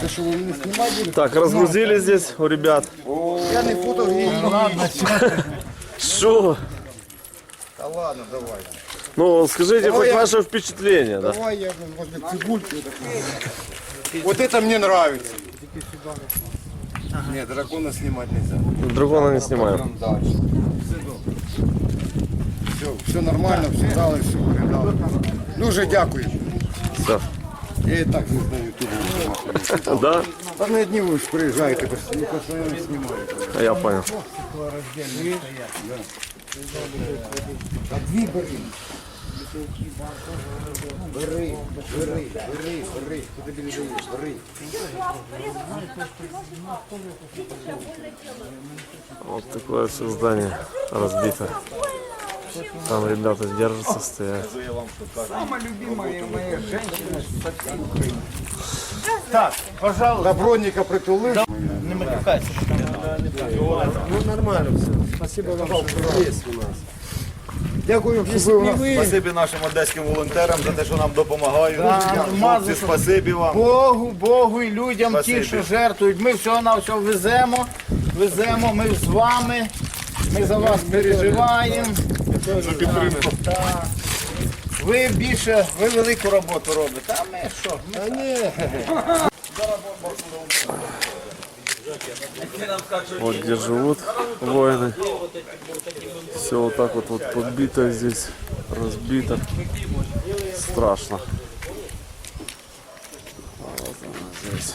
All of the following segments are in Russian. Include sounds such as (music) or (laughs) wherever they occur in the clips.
Будете? Так, разгрузили здесь у ребят. Я не фото не ладно. Что? Да ладно, давай. Ну, скажите Давай хоть я- ваше впечатление, да? Давай я, быть, цибульку. Вот это мне нравится. Нет, дракона снимать нельзя. Дракона не дальше. Все, все нормально, все дали, все передали. Дуже дякую. Все. Я і так не знаю ютубу. Да? Та не одні ви ж приїжджаєте, постійно постійно знімаєте. А Я понял. А дві бери. Бери, бери, бери, бери. Куди ти даєш? Бери. Вот такое все здание разбито. Там ребята держатся, стоят. До бронника притулив. Не матюкайся. Ну нормально все. Спасибо вам, що є у нас. Дякую, що ви у нас. Спасибі нашим одеським волонтерам за те, що нам допомагають. Хлопці, спасибі вам. Богу, Богу і людям, Спасибі. ті, що жертвують. Ми всього на всього веземо, веземо, ми з вами, ми за вас переживаємо. За підтримку. Так. Ви більше, ви велику роботу робите. А ми що? Ми Вот где живут воины. Все вот так вот, вот подбито здесь, разбито. Страшно. Вот оно здесь.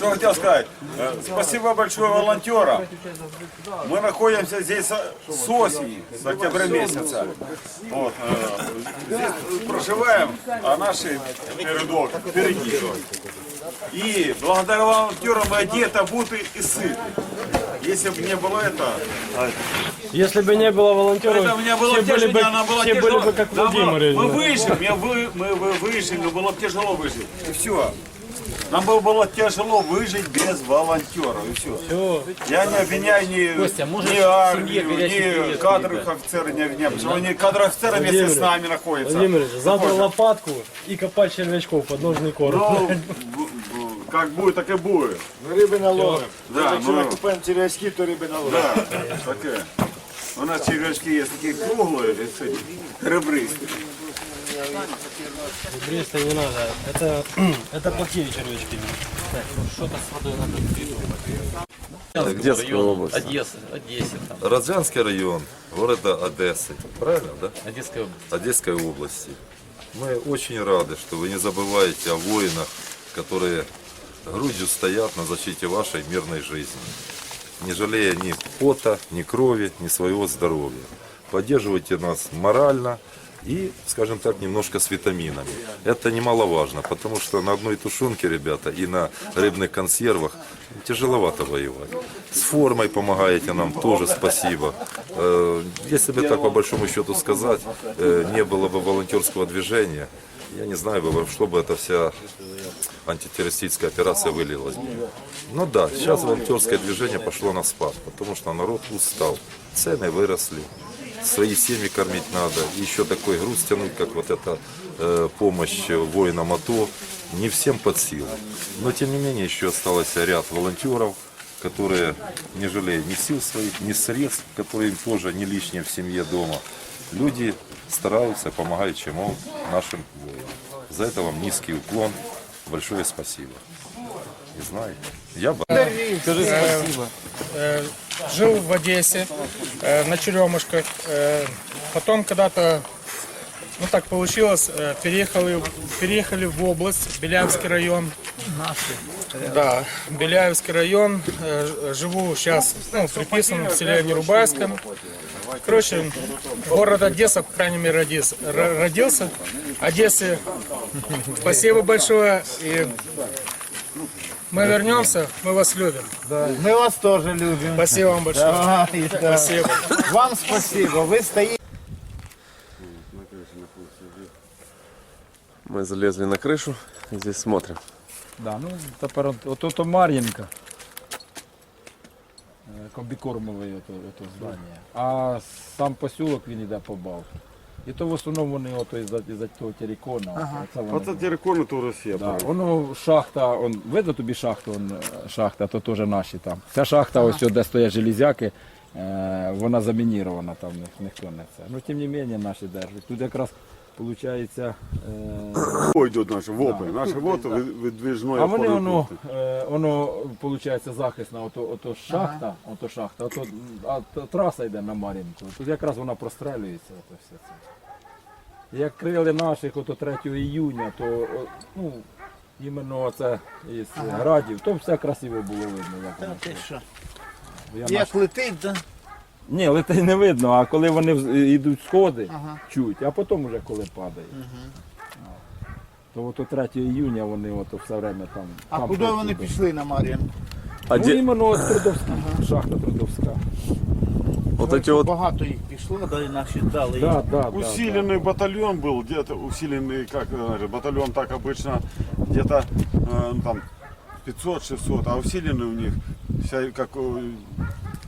Что хотел сказать? Э, Спасибо большое волонтерам. Мы находимся здесь с осени, с октября месяца. Вот, э, здесь проживаем, а наши передок впереди. И благодаря волонтерам мы одеты, обуты и сыты. Если бы не было этого, Если бы не было волонтеров, это мне было все были тяжело, бы, нам было все тяжело. были бы как было- Владимир. Мы выжили, мы, мы вы- выжили, но было бы тяжело выжить. И все. Нам было, было тяжело выжить без волонтеров. И все. Я не обвиняю ни, ни армию, ни кадровых офицеров, не обвиняю. Потому что они кадровые офицеры вместе с нами находятся. Владимир, завтра лопатку и копать червячков под ножный короб. Ну, как будет, так и будет. Риби наловим. Да, Якщо ну, ми купуємо червячки, то риби наловим. да, таке. У нас червячки есть такие круглые, ребристые. Бреста не надо. Это, (clears throat) это плохие червячки. Так, что-то с водой надо Детская область. Одесса, Одессе, там, Родзянский район города Одессы. Правильно, да? Одесская область. Одесской области. Мы очень рады, что вы не забываете о воинах, которые грудью стоят на защите вашей мирной жизни, не жалея ни пота, ни крови, ни своего здоровья. Поддерживайте нас морально и, скажем так, немножко с витаминами. Это немаловажно, потому что на одной тушенке, ребята, и на рыбных консервах тяжеловато воевать. С формой помогаете нам, тоже спасибо. Э, Если бы так по большому счету сказать, э, не было бы волонтерского движения, я не знаю, что бы эта вся антитеррористическая операция вылилась. Ну да, сейчас волонтерское движение пошло на спад, потому что народ устал, цены выросли, свои семьи кормить надо, еще такой груз тянуть, как вот эта э, помощь воинам АТО, не всем под силу. Но тем не менее еще осталось ряд волонтеров, которые, не жалея ни сил своих, ни средств, которые им тоже не лишние в семье дома, люди стараются, помогают чем могут нашим воинам. За это вам низкий уклон, большое спасибо. Не знаю, я бы... Э, жил в Одессе, на Черемушках. Потом когда-то, ну так получилось, переехали, переехали в область, Беляевский район. Да, Беляевский район. Живу сейчас, ну, приписан в селе Нерубайском. Короче, город Одесса, по крайней мере, родился. Одессе спасибо большое. И Мы вернемся, мы вас любим. Ми вас теж любимо. Спасибо вам большое. Давай, да. Спасибо. Вам спасибо. Ви стоїте. Мы залезли на крышу, и здесь смотрим. Да, ну тепер от, от, ото Мар'їнка. Е, Комбікормове ото, ото здання. А сам посілок він йде по Балту. І то в основному вони ото із-за, із-за того терикона. Ага. Оце терикони то Росія. да. Воно шахта, он, видно тобі шахту, он, е, шахта, то теж наші там. Ця шахта, ось де стоять железяки, е, вона замінірована, там ні- ніхто не це. Ну, тим не менше, наші держать. Тут якраз виходить. Е, Йдуть наші вопи. Наші вопи видвіжної А вони воно, е, воно виходить захисна, ото, ото шахта, ото шахта, ото, а т- траса йде на Мар'їнку. Тут якраз вона прострелюється. Ото все це. Як крили наших ото 3 іюня, то о, ну, іменно це із градів, то все красиво було видно. Як воно. Ти що? Я Як летить, да? Ні, летить не видно, а коли вони вз- йдуть сходи, чуть, а потім вже коли падає. То ото 3 іюня вони ото все время там. А там куди вони працюють. пішли на Мар'їн? А Ну, де, іменно от Трудовська, шахта Трудовська. вот эти вот Багато їх пішло, да, і наші дали. Да, да, да, Усиленный батальон был, где-то усиленный, как э, батальон так обычно, где-то э, ну, там 500-600, а усиленный у них вся, как э,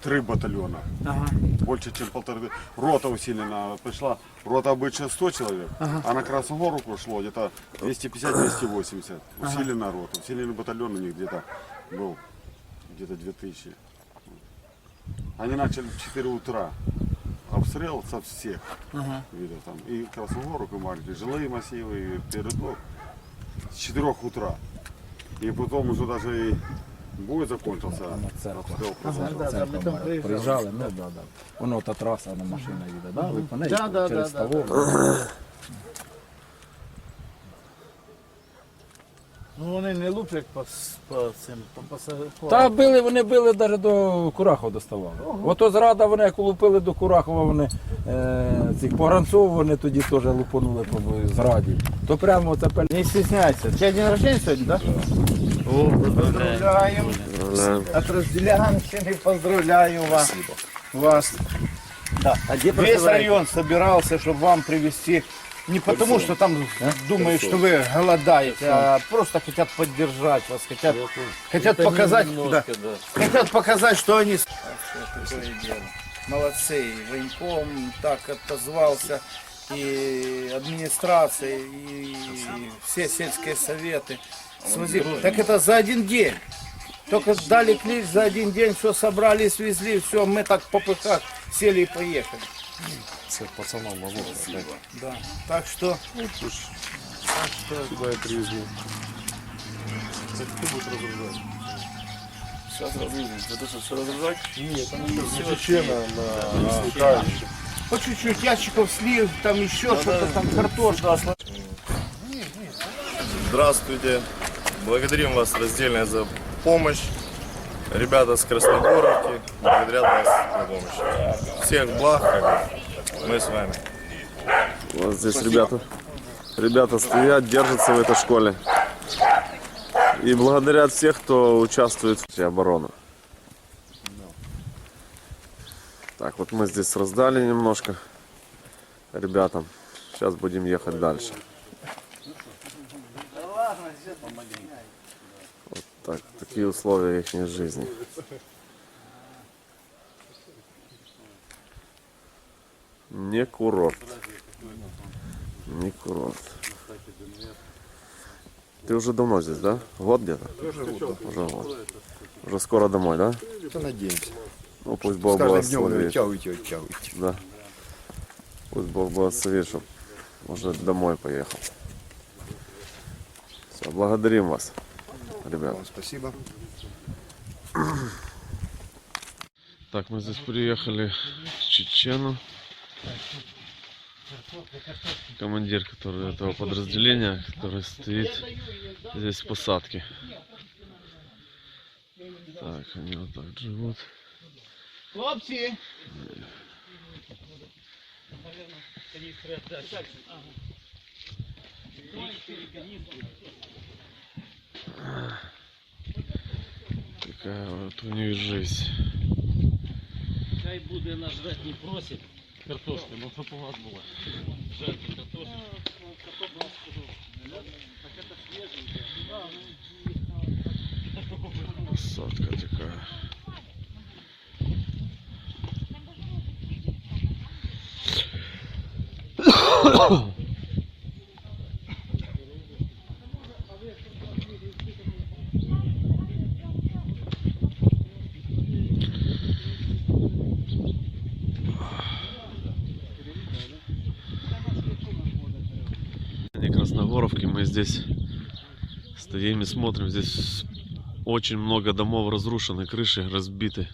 три батальона. Ага. Больше, чем полторы. Рота усилена пришла. Рота обычно 100 человек, а на Красную Гору шло где-то 250-280. Усиленная рота. Усиленный батальон у них где-то был где-то 2000. Они начали в 4 утра. Обстрел со всех видов там. И Красногорок, и Марки, жилые массивы, и передок. С 4 утра. И потом уже даже и бой закончился. Обстрел продолжался. ми там приїжджали. Приїжджали, ну да, да. Воно та траса на машина їде, да? Ви по неї Да, да, через да, да, Ставок. Не луплять по, с- по цим, по пасажирам. Та били, вони били навіть до Курахова доставали. Ото зрада вони як лупили до Курахова, вони е, цих погранцов вони тоді теж лупанули по зраді. То прямо це пель... Не стесняйся. У тебя день рождения сегодня, да? О, поздравляем. Поздравляем. От разделянщины поздравляю вас. Вас. Да. Весь район собирался, чтобы вам привезти. Не потому, что там думают, что вы голодаете, а просто хотят поддержать вас, хотят, хотят показать, да, хотят показать, что они молодцы. Военком так отозвался, и администрация, и все сельские советы. Смотри, так это за один день. Только дали клич за один день, все собрали, свезли, все, мы так по пыхах сели и поехали. Да. Так что. Так что. По чуть-чуть ящиков слив, там еще что-то, там картошка. Здравствуйте. Благодарим вас раздельно за помощь. Ребята с Красногоровки благодарят вас за помощь. Всех благ. Мы с вами. Вот здесь ребята. Ребята стоят, держатся в этой школе. И благодарят всех, кто участвует в обороны. Так, вот мы здесь раздали немножко ребятам. Сейчас будем ехать дальше. Вот так, такие условия их жизни. Не курорт. Не курорт. Ты уже давно здесь, да? Год где-то? Уже год. Уже скоро домой, да? Надеемся. Ну пусть Бог благословит. Да. Пусть Бог благословит, чтобы уже домой поехал. Все, благодарим вас, ребят. Вам спасибо. Так, мы здесь приехали в Чечену. Командир который, этого подразделения, который стоит здесь в посадке. Так, они вот так живут. Хлопці! такая вот у них жизнь. Хай буде наш жрать не просить картошки, ну щоб у вас була. Жарки картошки. Посадка такая (coughs) (coughs) Красногоровки, мы здесь стоим и смотрим, здесь очень много домов разрушены, крыши разбиты.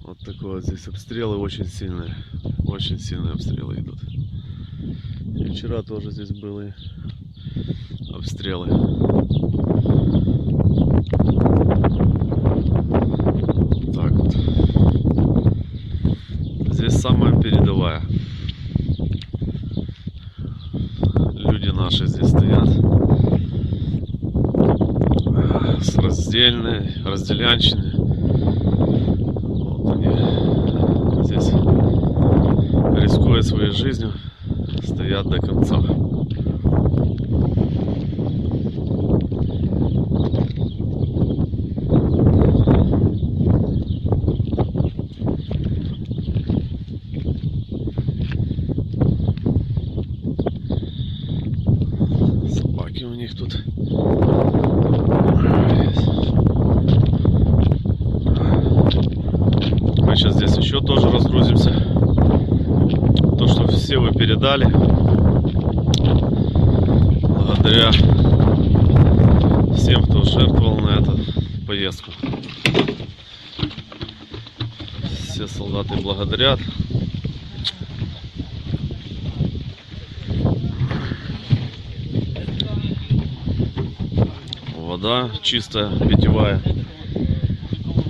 Вот такой вот здесь обстрелы очень сильные, очень сильные обстрелы идут. И вчера тоже здесь были обстрелы. Так вот. Здесь самая передовая. Люди наши здесь стоят. С раздельной, разделянщины. Вот они здесь рискуя своей жизнью, стоят до конца. Собаки у них тут. Мы сейчас здесь еще тоже разгрузимся. Вы передали. Благодаря всем, кто жертвовал на эту поездку. Все солдаты благодарят. Вода чистая, питьевая.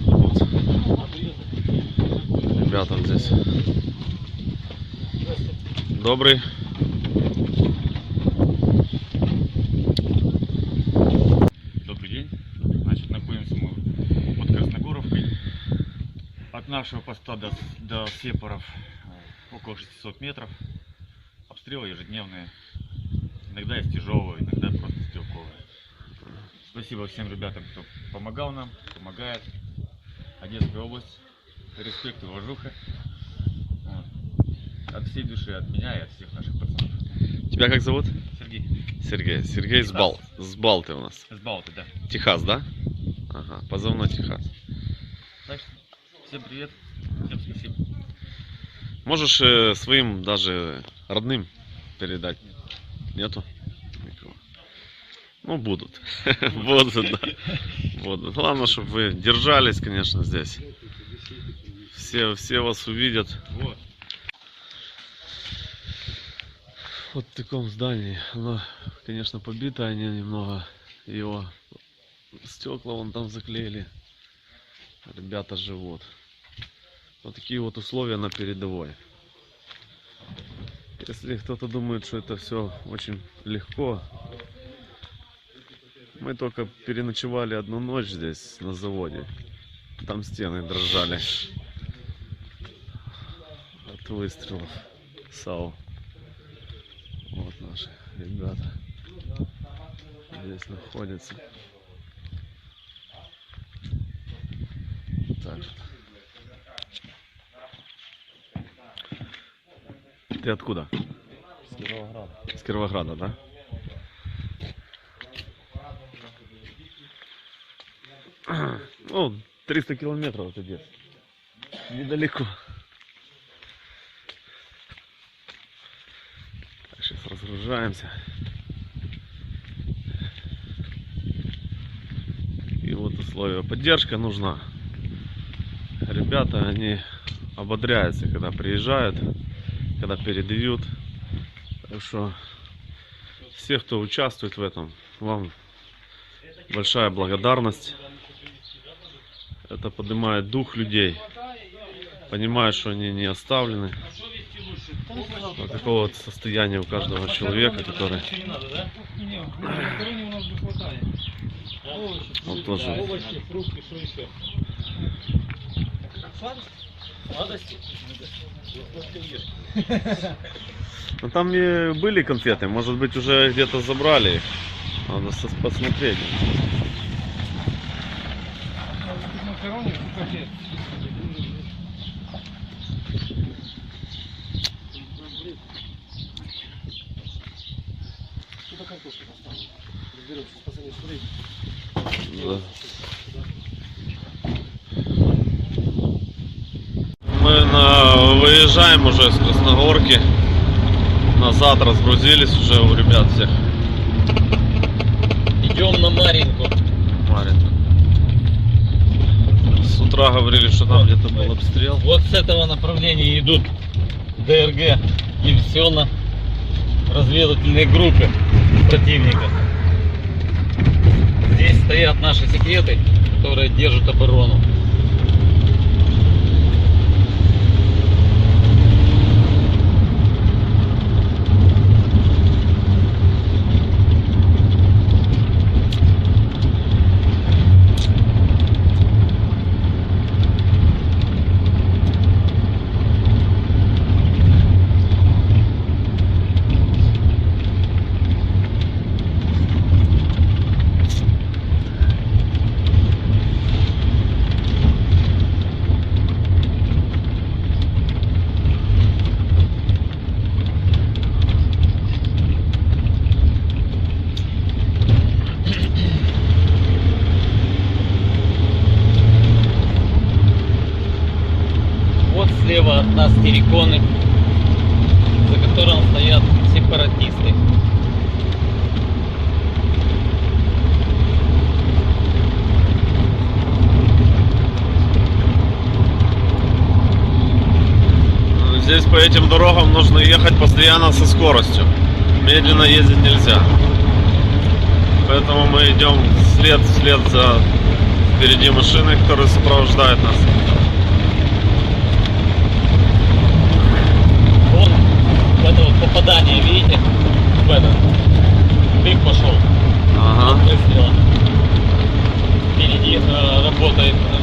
Вот. Ребятам здесь. Добрый. Добрый день. Значит, находимся мы под Красногоровкой. От нашего поста до, до сепаров э, около 600 метров. Обстрелы ежедневные. Иногда из тяжелого, иногда просто стрелковые. Спасибо всем ребятам, кто помогал нам, помогает. Одесская область. Респект и уважуха. Всей души, от меня и от всех наших пацанов. Тебя как зовут? Сергей. Сергей. Сергей с, Бал... с Балты у нас. С Балты, да. Техас, да? Ага, позывной Техас. Так что всем привет. Всем спасибо. Можешь э, своим даже родным передать? Нету? Никого. Ну, будут. (laughs) Будут, да. Будут. Главное, чтобы вы держались, конечно, здесь. Все, все вас увидят. Вот. Вот в таком здании. Оно, конечно, побито, они немного его стекла вон там заклеили. Ребята живут. Вот такие вот условия на передовой. Если кто-то думает, что это все очень легко, мы только переночевали одну ночь здесь на заводе. Там стены дрожали от выстрелов САУ. Вот наши ребята здесь находятся. Так. Ты откуда? З Кіровограда. С Кировограда, да? Ну, 300 километров это где Недалеко. Так, сейчас разгружаемся. И вот условия. Поддержка нужна. Ребята, они ободряются, когда приезжают, когда передают. Так что все, кто участвует в этом, вам большая благодарность. Это поднимает дух людей. Понимают, что они не оставлены. Вот такого вот состояния у каждого человека, который Вот тоже. Овощи, фрукты, что еще? Сладости? Ну там и были конфеты, может быть уже где-то забрали их. Надо посмотреть. Да. Мы на... выезжаем уже Красногорки. Назад разгрузились уже у ребят всех. Идем на Маринку. Маринка. С утра говорили, что там где-то был обстрел. Вот с этого направления идут ДРГ диверсионно-разведывательные группы противника. Здесь стоят наши секреты, которые держат оборону. по этим дорогам нужно ехать постоянно со скоростью. Медленно ездить нельзя. Поэтому мы идем вслед, вслед за впереди машины, которая сопровождает нас. Вон, это вот попадание, видите? В этот. Дым пошел. Ага. Впереди э, работает э,